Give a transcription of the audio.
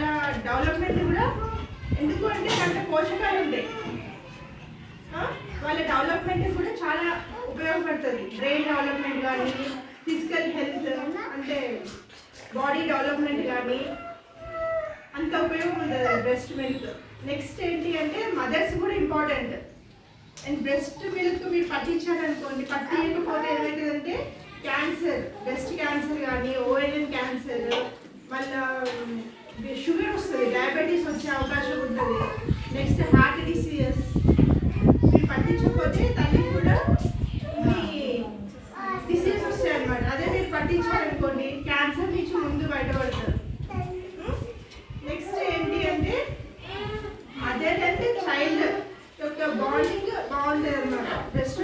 వాళ్ళ డెవలప్మెంట్ కూడా ఎందుకు అంటే దాంట్లో పోషకాలు ఉంటాయి. వాళ్ళ డెవలప్మెంట్ కూడా చాలా ఉపయోగపడుతుంది. బ్రెయిన్ డెవలప్మెంట్ కానీ ఫిజికల్ హెల్త్ అంటే బాడీ డెవలప్మెంట్ కానీ అంత ఉపయోగం ఉంటుంది బ్రెస్ట్ మిల్క్. నెక్స్ట్ ఏంటి అంటే మదర్స్ కూడా ఇంపార్టెంట్. అండ్ బ్రెస్ట్ మిల్క్ మీరు పట్టించారనుకోండి పట్టించకపోతే ఏమవుతుందంటే క్యాన్సర్ బ్రెస్ట్ క్యాన్సర్ కానీ ఓఎల్ఎన్ క్యాన్సర్ మళ్ళీ షుగర్ వస్తుంది డయాబెటీస్ వచ్చే అవకాశం ఉంటుంది. నెక్స్ట్ హార్ట్ డిసీజెస్ మీరు పట్టించకపోతే తల్లికి కూడా మీ డిసీజ్ వస్తాయి అనమాట అదే మీరు పట్టించారనుకోండి క్యాన్సర్ నుంచి ముందు బయటపడతారు. Hmm? నెక్స్ట్ ఏంటి అంటే అదేంటంటే చైల్డ్ యొక్క బాండింగ్ బాగుంటుంది అనమాట బెస్ట్